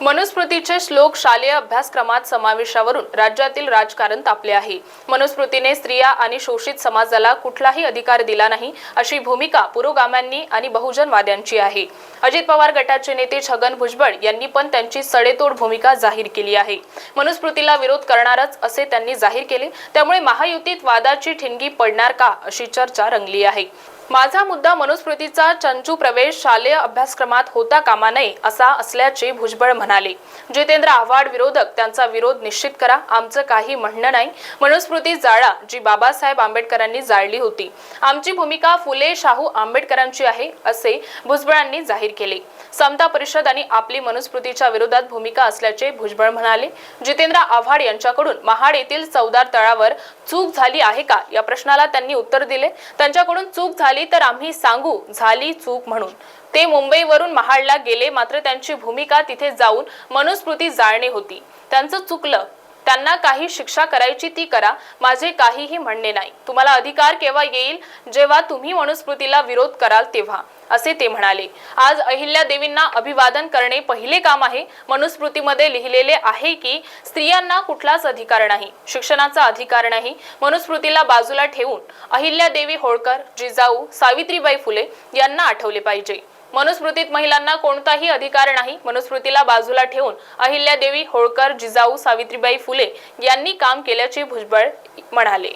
मनुस्मृतीचे श्लोक शालेय अभ्यासक्रमात समावेशावरून राज्यातील राजकारण तापले आहे. मनुस्मृतीने स्त्रिया आणि शोषित समाजाला कुठलाही अधिकार दिला नाही अशी भूमिका पुरोगाम्यांनी आणि बहुजनवाद्यांची आहे. अजित पवार गटाचे नेते छगन भुजबळ यांनी पण त्यांची सडेतोड भूमिका जाहीर केली आहे. मनुस्मृतीला विरोध करणारच असे त्यांनी जाहीर केले त्यामुळे महायुतीत वादाची ठिणगी पडणार का अशी चर्चा रंगली आहे. माझा मुद्दा मनुस्मृतीचा चंचू प्रवेश शालेय अभ्यासक्रमात होता कामा नये असा असल्याचे भुजबळ म्हणाले. जितेंद्र आव्हाड विरोधक त्यांचा विरोध निश्चित करा आमचं काही म्हणणं नाही. मनुस्मृती जाळा जी बाबासाहेब आंबेडकरांनी जाळली होती. आमची भूमिका फुले शाहू आंबेडकरांची आहे असे भुजबळांनी जाहीर केले. समता परिषद आणि आपली मनुस्मृतीच्या विरोधात भूमिका असल्याचे भुजबळ म्हणाले. जितेंद्र आव्हाड यांच्याकडून महाड येथील चौदार तळावर चूक झाली आहे का? या प्रश्नाला त्यांनी उत्तर दिले. त्यांच्याकडून चूक झाली तर आम्ही सांगू झाली चूक म्हणून. ते मुंबईवरून महाडला गेले मात्र त्यांची भूमिका तिथे जाऊन मनुस्मृती जाळणे होती. त्यांचं चुकलं त्यांना काही शिक्षा करायची ती करा. माझे काहीही म्हणणे नाही. तुम्हाला अधिकार केव्हा येईल? जेव्हा तुम्ही मनुस्मृतीला विरोध कराल तेव्हा. असे ते म्हणाले. आज अहिल्या देवींना अभिवादन करणे पहिले काम आहे. मनुस्मृतीमध्ये लिहिलेले आहे की स्त्रियांना कुठलाच अधिकार नाही. शिक्षणाचा अधिकार नाही. मनुस्मृतीला बाजूला ठेवून अहिल्या देवी होळकर जिजाऊ सावित्रीबाई फुले यांना आठवले पाहिजे. मनुस्मृतीत महिलांना कोणताही अधिकार नाही. मनुस्मृतीला बाजूला ठेवून अहिल्यादेवी होळकर जिजाऊ सावित्रीबाई फुले यांनी काम केल्याचे भुजबळ म्हणाले.